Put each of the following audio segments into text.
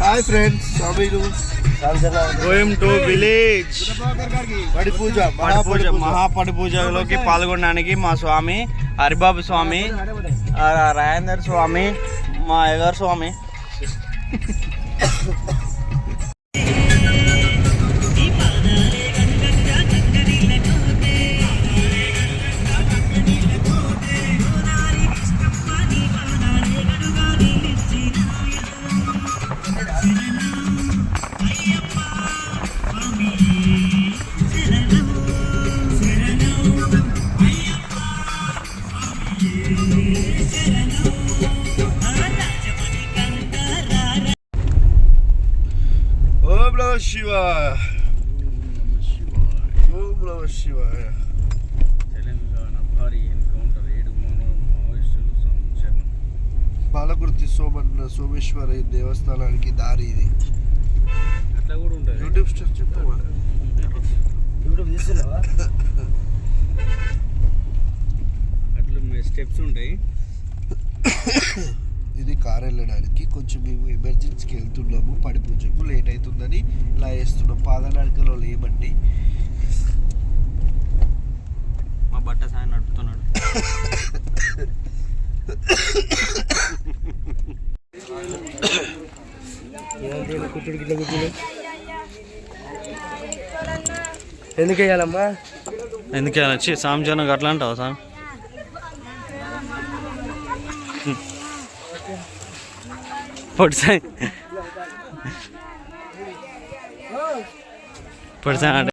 Hi friends going to village Padi Puja Padi పూజ మహాపడి పూజలోకి పాల్గొనడానికి మా స్వామి హరిబాబు స్వామి రాజేందర్ స్వామి మా అయ్యగారు స్వామి. నమ శివాయ తెలంగాణ భారీ ఎన్కౌంటర్ ఏడు మావోయిస్టులు సంచలనం బాలకృతి సోమన్న సోమేశ్వర దేవస్థానానికి దారి ఇది. అట్లా కూడా ఉంటుంది. యూట్యూబ్ స్టార్ చెప్పవా అట్లా స్టెప్స్ ఉంటాయి. ఇది కార్ వెళ్ళడానికి కొంచెం మేము ఎమర్జెన్సీకి వెళ్తున్నాము. పడి పూజకు లేట్ అవుతుందని ఇలా వేస్తున్నాం పాదనడకలో లేమండి మా బట్ట సాయం నడుపుతున్నాడు. ఎందుకు వేయాలమ్మా ఎందుకే వచ్చి సాంజనం అట్లా అంటావు సామి? పొడి సాయి. పొడి సాయి అంటే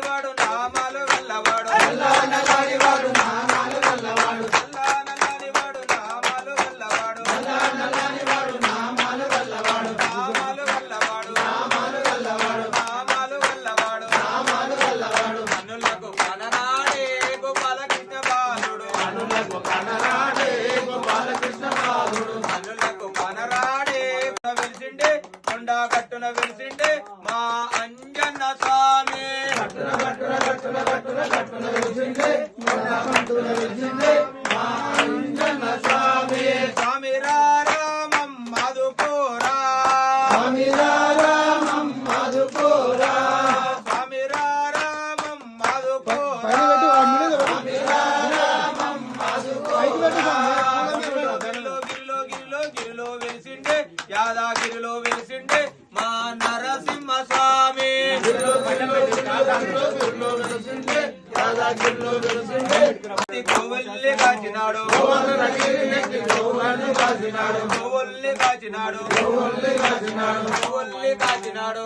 స్వామి గోవల్లి కాచినాడు.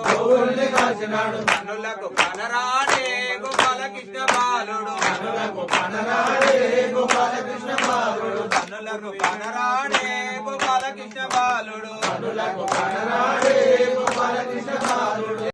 గోవల్లి కాచినాడు. కనులకు కనరాడే గోపాల కృష్ణ బాలుడు. కనులకు కనరాడే గోపాల కృష్ణ బాలుడు కనులకు కనరాడే గోపాల కృష్ణ బాలుడు కనులకు కనరాడే గోపాల కృష్ణ బాలుడు.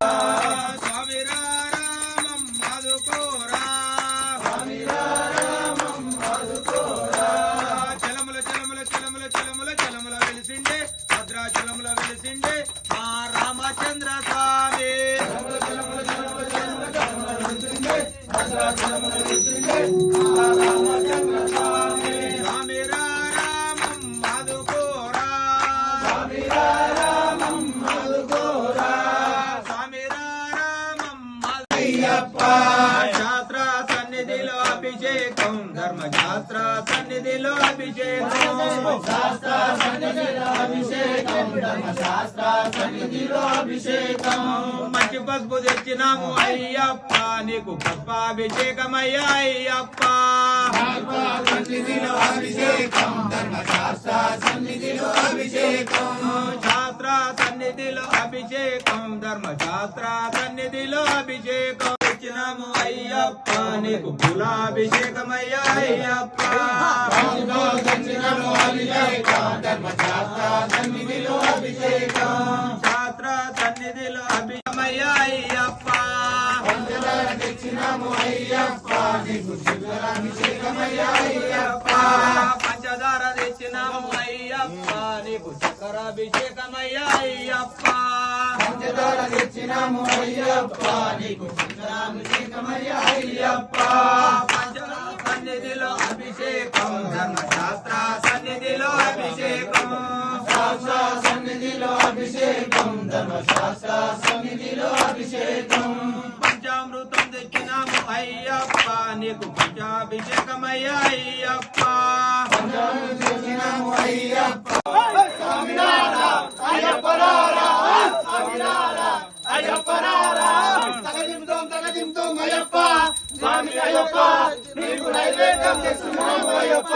సన్నిధిలో అభిషేకం శాస్త్ర సన్నిధిలో అభిషేకం ధర్మ సన్నిధిలో అభిషేకం మంచి పసుపు తెచ్చినాము అయ్యప్ప నీకు గొప్ప అభిషేకమయ్యా అయ్యప్ప. సన్నిధిలో అభిషేకం శాస్త్ర సన్నిధిలో అభిషేకం శాస్త్ర సన్నిధిలో అభిషేకం సన్నిధిలో అభిషేకం. వచ్చినాము అయ్యప్ప నీకు కులాభిషేకమయ్యా అయ్యప్ప. సన్నిధిలో అభిషేకం శాస్త్ర సన్నిధిలో అభిషేకమయ్యా అయ్యప్ప. అయ్యప్ప నీకు శివరాభిషేకమయ్యా అయ్యప్ప పంచదార తెచ్చినాము అయ్యప్ప నీకు శిఖరాభిషేకమయ్యా నీకు పంచాభిషేకమయ్యా అయ్యప్ప. సన్నిధిలో అభిషేకం ధర్మశాస్త్ర సన్నిధిలో అభిషేకం. శాస్త్ర సన్నిధిలో అభిషేకం ధర్మశాస్త్ర సన్నిధిలో అభిషేకం. నీకు పంచాభిషేకమయ్యా అయ్యప్ప అయ్యప్ప స్వామి అయ్యప్ప నీకు నైవేద్యం చేస్తున్నాము అయ్యప్ప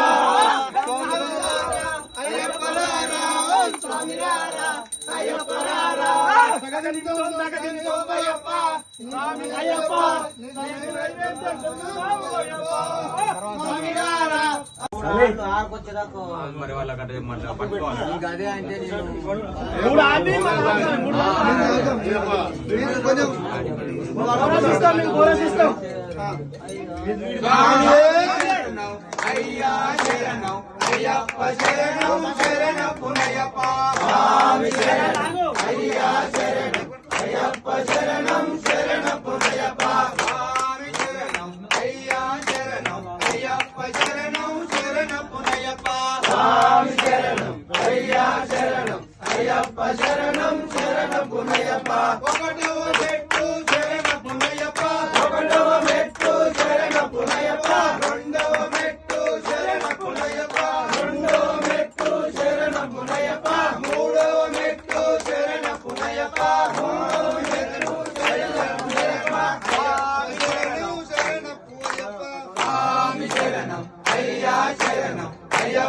రారా అయ్యప్ప స్వామి రారా మరి వాళ్ళకి అట్లా పట్టుకోవాలి అయ్యా శరణం అయ్యప్ప శరణం శరణ పునయప్ప. స్వామి శరణ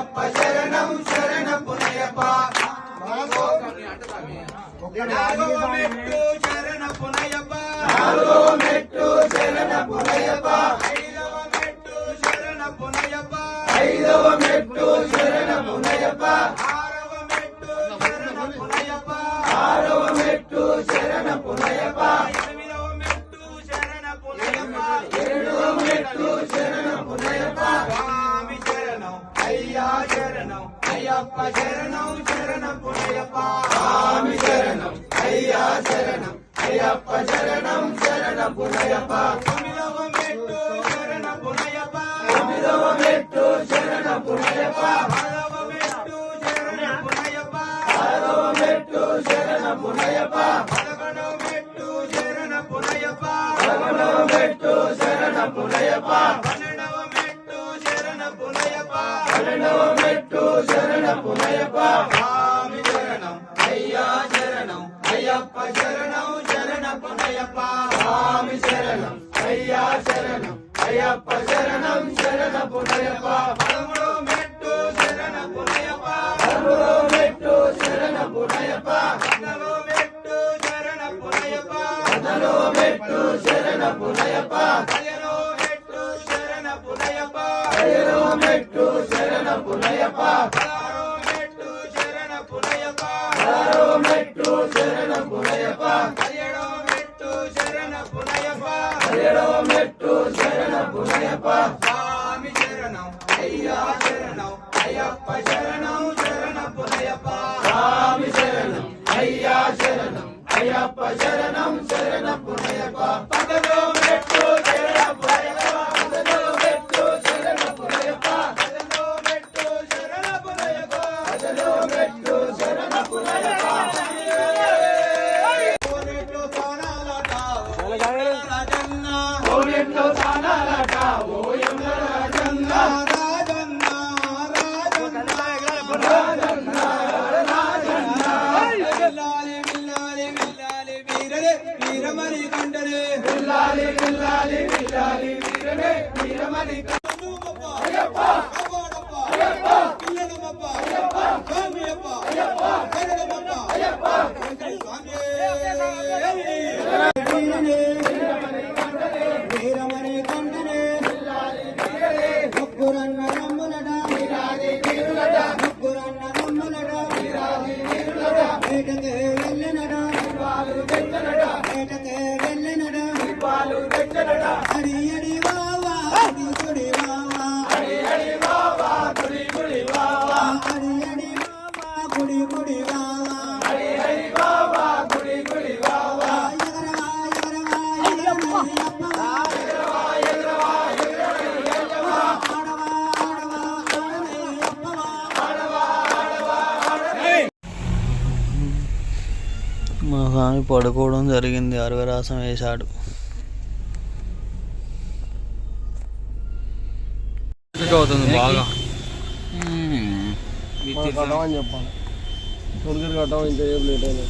అయ్యప్ప శరణం శరణ పునయప్ప మెట్టు శరణ మెట్టు పెట్టు శరణపు శరణ స్వామి శరణం అయ్యా శరణం అయ్యప్ప శరణం శరణపు పునయప్ప స్వామి శరణం అయ్యా శరణం అయ్యప్ప శరణం శరణపు పునయప్ప పదమూడవ మెట్టు శరణపు పునయప్ప పదమూడవ మెట్టు శరణపు పునయప్ప పదలో మెట్టు శరణపు పునయప్ప పదలో మెట్టు శరణపు పునయప్ప పదిలో మెట్టు శరణపు పునయప్ప పదిలో పదహారో మెట్టు శరణ పదహారో మెట్టు శరణ పదిహేడవ మెట్టు శరణ పదిహేడవ మెట్టు శరణ పునయప్ప வீரமே வீரமணி கண்டனே. வில்லாலி வில்லாலி வில்லாலி మా స్వామి పడుకోవడం జరిగింది. అరవరాసం వేశాడు. అవుతుంది? బాగా. చెప్పాలి. తొలికరి కట్టమని ఇంత ఏం లేట్ అయినా